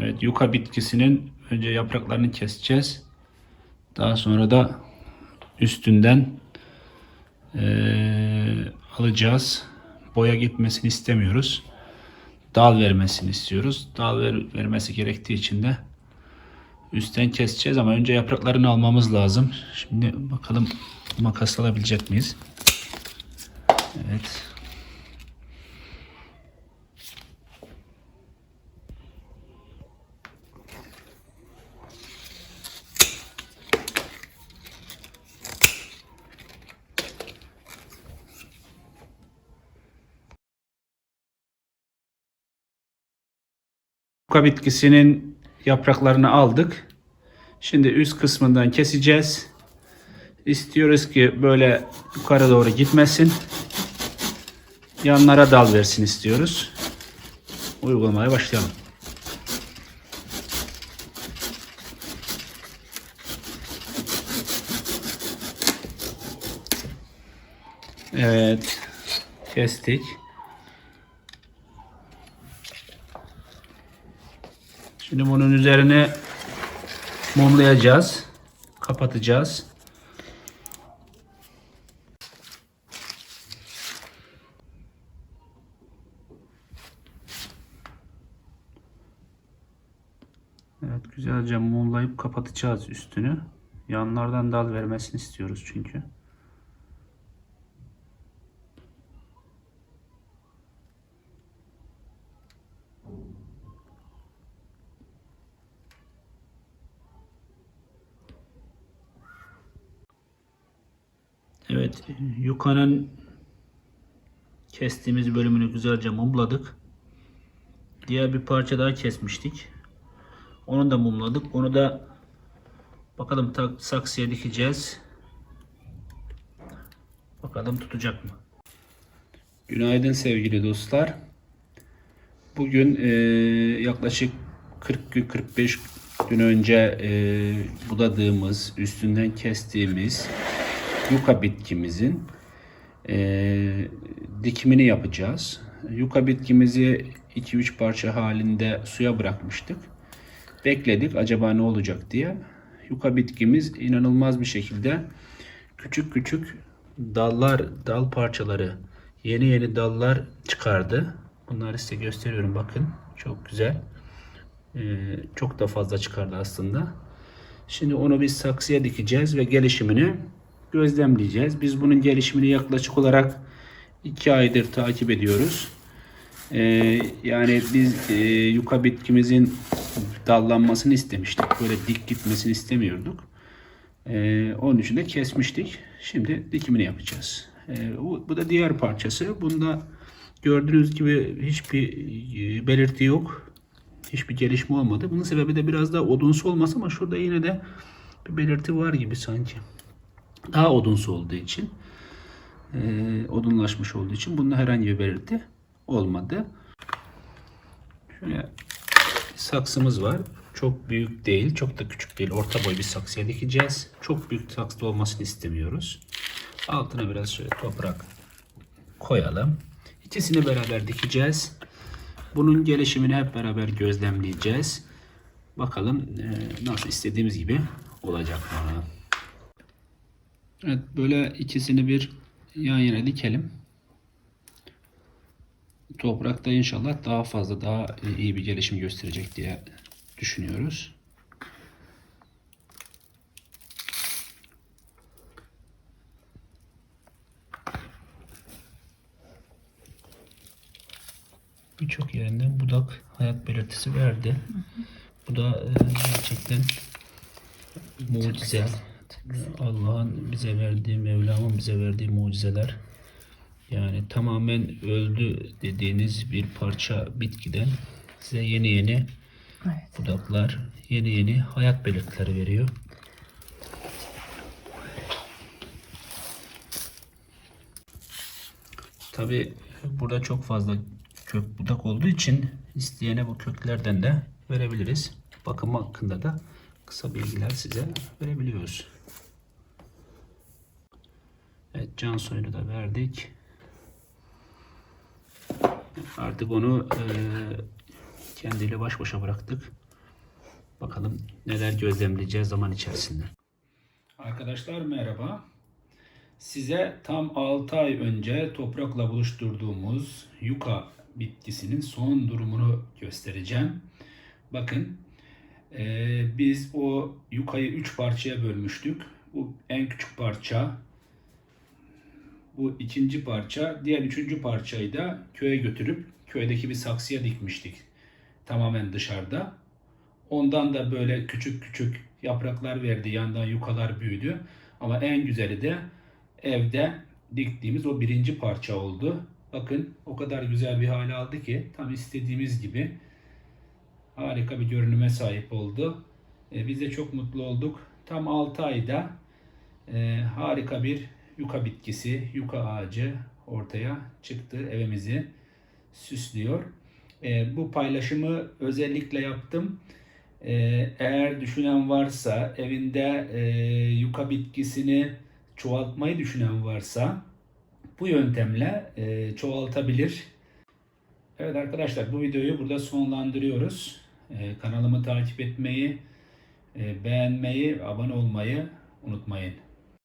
Evet yuka bitkisinin önce yapraklarını keseceğiz. Daha sonra da üstünden eee, alacağız. Boya gitmesini istemiyoruz. Dal vermesini istiyoruz. Dal ver- vermesi gerektiği için de üstten keseceğiz ama önce yapraklarını almamız lazım. Şimdi bakalım makas alabilecek miyiz? Evet. Yuka bitkisinin yapraklarını aldık. Şimdi üst kısmından keseceğiz. İstiyoruz ki böyle yukarı doğru gitmesin. Yanlara dal versin istiyoruz. Uygulamaya başlayalım. Evet. Kestik. Şimdi bunun üzerine mumlayacağız. Kapatacağız. Evet güzelce mumlayıp kapatacağız üstünü. Yanlardan dal vermesini istiyoruz çünkü. Evet, yukanın kestiğimiz bölümünü güzelce mumladık. Diğer bir parça daha kesmiştik. Onu da mumladık. Onu da bakalım tak, saksıya dikeceğiz. Bakalım tutacak mı? Günaydın sevgili dostlar. Bugün eee, yaklaşık 40 gün 45 gün önce eee, budadığımız, üstünden kestiğimiz yuka bitkimizin eee, dikimini yapacağız. Yuka bitkimizi 2-3 parça halinde suya bırakmıştık. Bekledik acaba ne olacak diye. Yuka bitkimiz inanılmaz bir şekilde küçük küçük dallar, dal parçaları, yeni yeni dallar çıkardı. Bunları size gösteriyorum bakın. Çok güzel. Ee, çok da fazla çıkardı aslında. Şimdi onu biz saksıya dikeceğiz ve gelişimini gözlemleyeceğiz. Biz bunun gelişimini yaklaşık olarak 2 aydır takip ediyoruz. Ee, yani biz e, yuka bitkimizin dallanmasını istemiştik. Böyle dik gitmesini istemiyorduk. Ee, onun için de kesmiştik. Şimdi dikimini yapacağız. Ee, bu, bu da diğer parçası. Bunda gördüğünüz gibi hiçbir e, belirti yok. Hiçbir gelişme olmadı. Bunun sebebi de biraz daha odunsu olması ama şurada yine de bir belirti var gibi sanki. Daha odunsu olduğu için, e, odunlaşmış olduğu için bunda herhangi bir belirti olmadı. Şöyle saksımız var. Çok büyük değil, çok da küçük değil. Orta boy bir saksıya dikeceğiz. Çok büyük saksı olmasını istemiyoruz. Altına biraz şöyle toprak koyalım. İkisini beraber dikeceğiz. Bunun gelişimini hep beraber gözlemleyeceğiz. Bakalım e, nasıl istediğimiz gibi olacak mı? Evet böyle ikisini bir yan yana dikelim. Toprakta inşallah daha fazla daha iyi bir gelişim gösterecek diye düşünüyoruz. Birçok yerinden budak hayat belirtisi verdi. Bu da e, gerçekten mucize. Allah'ın bize verdiği, Mevlam'ın bize verdiği mucizeler. Yani tamamen öldü dediğiniz bir parça bitkiden size yeni yeni Evet. budaklar, yeni yeni hayat belirtileri veriyor. Tabi burada çok fazla kök budak olduğu için isteyene bu köklerden de verebiliriz. Bakım hakkında da kısa bilgiler size verebiliyoruz. Evet can suyunu da verdik. Artık onu eee kendiyle baş başa bıraktık. Bakalım neler gözlemleyeceğiz zaman içerisinde. Arkadaşlar merhaba. Size tam 6 ay önce toprakla buluşturduğumuz yuka bitkisinin son durumunu göstereceğim. Bakın eee, biz o yukayı 3 parçaya bölmüştük. Bu en küçük parça, bu ikinci parça, diğer üçüncü parçayı da köye götürüp köydeki bir saksıya dikmiştik. Tamamen dışarıda. Ondan da böyle küçük küçük yapraklar verdi. Yandan yukalar büyüdü. Ama en güzeli de evde diktiğimiz o birinci parça oldu. Bakın o kadar güzel bir hale aldı ki tam istediğimiz gibi harika bir görünüme sahip oldu. E, biz de çok mutlu olduk. Tam 6 ayda e, harika bir yuka bitkisi, yuka ağacı ortaya çıktı. Evimizi süslüyor. E, bu paylaşımı özellikle yaptım. E, eğer düşünen varsa, evinde e, yuka bitkisini çoğaltmayı düşünen varsa bu yöntemle e, çoğaltabilir. Evet arkadaşlar bu videoyu burada sonlandırıyoruz. E, kanalımı takip etmeyi, e, beğenmeyi, abone olmayı unutmayın.